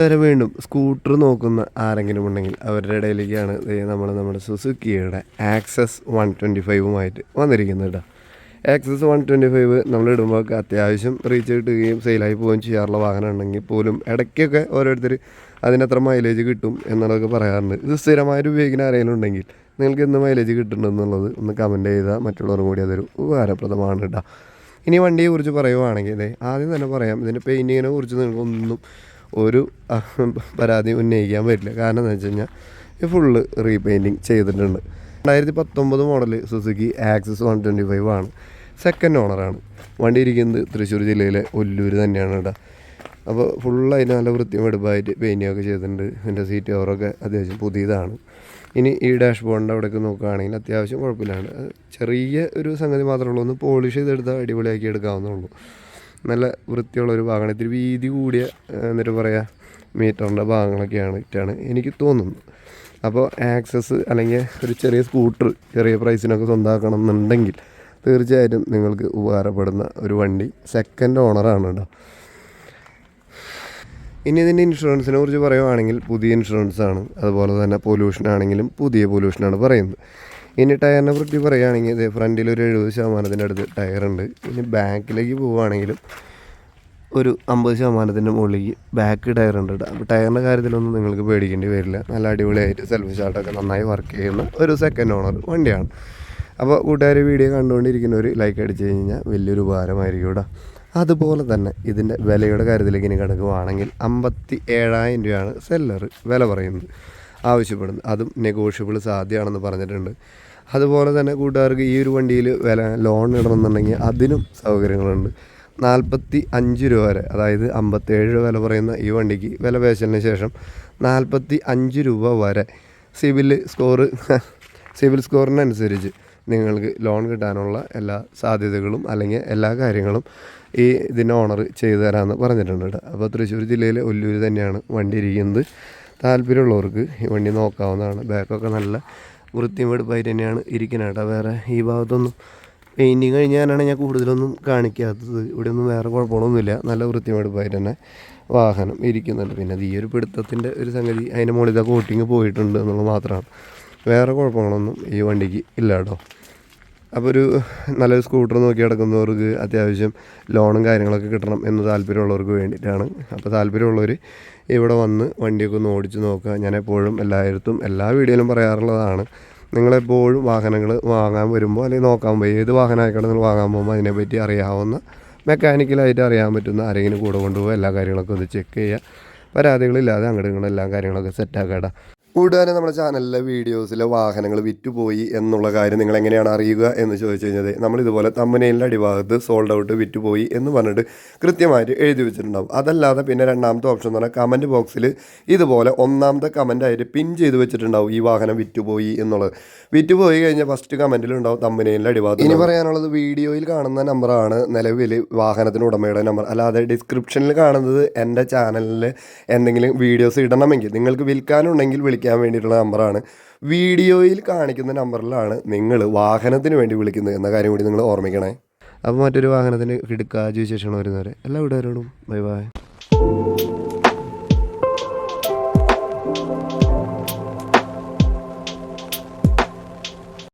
വരെ വീണ്ടും സ്കൂട്ടർ നോക്കുന്ന ആരെങ്കിലും ഉണ്ടെങ്കിൽ അവരുടെ ഇടയിലേക്കാണ് നമ്മൾ നമ്മുടെ സുസുക്കിയുടെ ആക്സസ് വൺ ട്വന്റി ഫൈവുമായിട്ട് വന്നിരിക്കുന്നത് കേട്ടോ. ആക്സസ് വൺ ട്വന്റി ഫൈവ് നമ്മൾ ഇടുമ്പോൾ അത്യാവശ്യം റീച്ച് കിട്ടുകയും സെയിലായി പോവുകയും ചെയ്യാറുള്ള വാഹനം ഉണ്ടെങ്കിൽ പോലും ഇടയ്ക്കൊക്കെ ഓരോരുത്തർ അതിനത്ര മൈലേജ് കിട്ടും എന്നുള്ളതൊക്കെ പറയാറുണ്ട്. ഇത് സ്ഥിരമായിട്ട് ഉപയോഗിക്കുന്ന ആരെങ്കിലും ഉണ്ടെങ്കിൽ നിങ്ങൾക്ക് എന്ത് മൈലേജ് കിട്ടുന്നുണ്ടെന്നുള്ളത് ഒന്ന് കമന്റ് ചെയ്താൽ മറ്റുള്ളവർ കൂടി അതൊരു ഉപകാരപ്രദമാണ് കേട്ടോ. ഇനി വണ്ടിയെക്കുറിച്ച് പറയുവാണെങ്കിൽ ആദ്യം തന്നെ പറയാം ഇതിന്റെ പെയിന്റിങ്ങിനെ കുറിച്ച് നിങ്ങൾക്കൊന്നും ഒരു പരാതി ഉന്നയിക്കാൻ പറ്റില്ല. കാരണം എന്താ വെച്ച് കഴിഞ്ഞാൽ ഇത് ഫുള്ള് റീപെയിന്റിങ് ചെയ്തിട്ടുണ്ട്. രണ്ടായിരത്തി പത്തൊമ്പത് model Suzuki Access one twenty five ആണ്. സെക്കൻഡ് ഓണറാണ് വണ്ടി ഇരിക്കുന്നത് തൃശ്ശൂർ ജില്ലയിലെ ഒല്ലൂർ തന്നെയാണ് കേട്ടോ. അപ്പോൾ ഫുള്ള് അതിന് നല്ല വൃത്തിയും എടുപ്പായിട്ട് പെയിന്റിങ്ങൊക്കെ ചെയ്തിട്ടുണ്ട്. എന്റെ സീറ്റ് കവറൊക്കെ അത്യാവശ്യം പുതിയതാണ്. ഇനി ഈ ഡാഷ് ബോർഡിന്റെ അവിടെയൊക്കെ നോക്കുകയാണെങ്കിൽ അത്യാവശ്യം കുഴപ്പമില്ലാണ്ട് ചെറിയ ഒരു സംഗതി മാത്രമേ ഉള്ളൂ. ഒന്ന് പോളിഷ് ചെയ്തെടുത്താൽ അടിപൊളിയാക്കി എടുക്കാവുന്നേ ഉള്ളൂ. നല്ല വൃത്തിയുള്ള ഒരു ഭാഗമാണ്. ഇത്തിരി വീതി കൂടിയ എന്നിട്ട് പറയുക മീറ്ററിന്റെ ഭാഗങ്ങളൊക്കെയാണ് ഇറ്റാണ് എനിക്ക് തോന്നുന്നത്. അപ്പോൾ ആക്സസ് അല്ലെങ്കിൽ ഒരു ചെറിയ സ്കൂട്ടർ ചെറിയ പ്രൈസിനൊക്കെ സ്വന്തമാക്കണം എന്നുണ്ടെങ്കിൽ തീർച്ചയായിട്ടും നിങ്ങൾക്ക് ഉപകാരപ്പെടുന്ന ഒരു വണ്ടി സെക്കൻഡ് ഓണറാണ് കേട്ടോ. ഇനി ഇതിന്റെ ഇൻഷുറൻസിനെ കുറിച്ച് പറയുവാണെങ്കിൽ പുതിയ ഇൻഷുറൻസ് ആണ്. അതുപോലെ തന്നെ പൊല്യൂഷൻ ആണെങ്കിലും പുതിയ പൊല്യൂഷനാണ് പറയുന്നത്. ഇനി ടയറിനെ പറ്റി പറയുകയാണെങ്കിൽ ഇത് ഫ്രണ്ടിൽ ഒരു എഴുപത് ശതമാനത്തിന്റെ അടുത്ത് ടയറുണ്ട് ഇനി ബാക്കിലേക്ക് പോവുകയാണെങ്കിലും ഒരു അമ്പത് ശതമാനത്തിന്റെ മുകളിലേക്ക് ബാക്ക് കേട്ടോ അപ്പോൾ ടയറിന്റെ കാര്യത്തിലൊന്നും നിങ്ങൾക്ക് പേടിക്കേണ്ടി വരില്ല. നല്ല അടിപൊളിയായിട്ട് സെൽഫ് ഷാർട്ടൊക്കെ നന്നായി വർക്ക് ചെയ്യുന്ന ഒരു സെക്കൻഡ് ഓണർ വണ്ടിയാണ്. അപ്പോൾ കൂട്ടുകാർ വീഡിയോ കണ്ടുകൊണ്ടിരിക്കുന്ന ഒരു ലൈക്ക് അടിച്ചു കഴിഞ്ഞാൽ വലിയൊരു ഉപകാരമായിരിക്കും ഇവിടെ അതുപോലെ തന്നെ ഇതിന്റെ വിലയുടെ കാര്യത്തിലേക്ക് ഇനി കിടക്കുകയാണെങ്കിൽ അമ്പത്തി ഏഴായിരം രൂപയാണ് സെല്ലർ വില പറയുന്നത്. ആവശ്യപ്പെടുന്നത് അതും നെഗോഷ്യബിൾ സാധ്യമാണെന്ന് പറഞ്ഞിട്ടുണ്ട്. അതുപോലെ തന്നെ കൂട്ടുകാർക്ക് ഈ ഒരു വണ്ടിയിൽ വില ലോൺ ഇടണമെന്നുണ്ടെങ്കിൽ അതിനും സൗകര്യങ്ങളുണ്ട്. നാൽപ്പത്തി അഞ്ച് രൂപ വരെ അതായത് അമ്പത്തേഴ് രൂപ വില പറയുന്ന ഈ വണ്ടിക്ക് വില പേശലിന് ശേഷം നാൽപ്പത്തി അഞ്ച് രൂപ വരെ സിവിൽ സ്കോറ് സിവിൽ സ്കോറിനനുസരിച്ച് നിങ്ങൾക്ക് ലോൺ കിട്ടാനുള്ള എല്ലാ സാധ്യതകളും അല്ലെങ്കിൽ എല്ലാ കാര്യങ്ങളും ഈ ഇതിന്റെ ഓണർ ചെയ്തു തരാമെന്ന് പറഞ്ഞിട്ടുണ്ട് അപ്പോൾ തൃശ്ശൂർ ജില്ലയിലെ ഒല്ലൂർ തന്നെയാണ് വണ്ടി ഇരിക്കുന്നത്. താല്പര്യമുള്ളവർക്ക് ഈ വണ്ടി നോക്കാവുന്നതാണ്. ബാക്കൊക്കെ നല്ല വൃത്തിയും വെടുപ്പായിട്ട് തന്നെയാണ് ഇരിക്കുന്നത് കേട്ടോ. വേറെ ഈ ഭാഗത്തൊന്നും പെയിന്റിങ് കഴിഞ്ഞാലാണ് ഞാൻ കൂടുതലൊന്നും കാണിക്കാത്തത്. ഇവിടെ ഒന്നും വേറെ കുഴപ്പമൊന്നുമില്ല നല്ല വൃത്തിയും വെടുപ്പായിട്ട് തന്നെ വാഹനം ഇരിക്കുന്നുണ്ട്. പിന്നെ ഈ ഒരു പിടുത്തത്തിന്റെ ഒരു സംഗതി അതിന്റെ മുകളിൽ കോട്ടിങ് പോയിട്ടുണ്ട് എന്നുള്ളത് മാത്രമാണ്. വേറെ കുഴപ്പങ്ങളൊന്നും ഈ വണ്ടിക്ക് ഇല്ല കേട്ടോ. അപ്പോൾ ഒരു നല്ലൊരു സ്കൂട്ടർ നോക്കി നടക്കുന്നവർക്ക് അത്യാവശ്യം ലോണും കാര്യങ്ങളൊക്കെ കിട്ടണം എന്ന് താല്പര്യമുള്ളവർക്ക് വേണ്ടിയിട്ടാണ്. അപ്പോൾ താല്പര്യമുള്ളവർ ഇവിടെ വന്ന് വണ്ടിയൊക്കെ ഒന്ന് ഓടിച്ച് നോക്കുക. ഞാൻ എപ്പോഴും എല്ലായിടത്തും എല്ലാ വീഡിയോയിലും പറയാറുള്ളതാണ്. നിങ്ങളെപ്പോഴും വാഹനങ്ങൾ വാങ്ങാൻ വരുമ്പോൾ അല്ലെങ്കിൽ നോക്കാൻ പോകുമ്പോൾ ഏത് വാഹനമായിക്കോട്ടെ നിങ്ങൾ വാങ്ങാൻ പോകുമ്പോൾ അതിനെപ്പറ്റി അറിയാവുന്ന മെക്കാനിക്കലായിട്ട് അറിയാൻ പറ്റുന്ന ആരെങ്കിലും കൂടെ കൊണ്ടുപോകുക എല്ലാ കാര്യങ്ങളൊക്കെ ഒന്ന് ചെക്ക് ചെയ്യുക. പരാതികളില്ലാതെ അങ്ങോട്ട് നിങ്ങളെല്ലാ കാര്യങ്ങളൊക്കെ സെറ്റാക്കാടാ കൂട്ടുകാരെ നമ്മുടെ ചാനലിലെ വീഡിയോസിലെ വാഹനങ്ങൾ വിറ്റുപോയി എന്നുള്ള കാര്യം നിങ്ങൾ എങ്ങനെയാണ് അറിയുക എന്ന് ചോദിച്ചു കഴിഞ്ഞാൽ നമ്മൾ ഇതുപോലെ തമ്മനയിലെ അടിഭാഗത്ത് സോൾഡ് ഔട്ട് വിറ്റുപോയി എന്ന് പറഞ്ഞിട്ട് കൃത്യമായിട്ട് എഴുതി വെച്ചിട്ടുണ്ടാവും. അതല്ലാതെ പിന്നെ രണ്ടാമത്തെ ഓപ്ഷൻ എന്ന് പറഞ്ഞാൽ കമന്റ് ബോക്സിൽ ഇതുപോലെ ഒന്നാമത്തെ കമന്റായിട്ട് പിൻ ചെയ്ത് വെച്ചിട്ടുണ്ടാവും ഈ വാഹനം വിറ്റുപോയി എന്നുള്ളത്. വിറ്റുപോയി കഴിഞ്ഞാൽ ഫസ്റ്റ് കമന്റിലുണ്ടാവും തമ്മനയിലെ അടിഭാഗത്ത് ഇനി പറയാനുള്ളത് വീഡിയോയിൽ കാണുന്ന നമ്പറാണ് നിലവിൽ വാഹനത്തിന് ഉടമയുടെ നമ്പർ അല്ലാതെ ഡിസ്ക്രിപ്ഷനിൽ കാണുന്നത് എന്റെ ചാനലിൽ എന്തെങ്കിലും വീഡിയോസ് ഇടണമെങ്കിൽ നിങ്ങൾക്ക് വിൽക്കാനുണ്ടെങ്കിൽ വിളിക്കാൻ വേണ്ടിയിട്ടുള്ള നമ്പറാണ്. വീഡിയോയിൽ കാണിക്കുന്ന നമ്പറിലാണ് നിങ്ങൾ വാഹനത്തിന് വേണ്ടി വിളിക്കുന്നത് എന്ന കാര്യം കൂടി നിങ്ങൾ ഓർമ്മിക്കണേ. അപ്പോൾ മറ്റൊരു വാഹനത്തിന് കിടക്കാ വിശേഷങ്ങൾ വരുന്നവരെ. എല്ലാ വീട്ടുകാരോടും ബൈ ബൈ.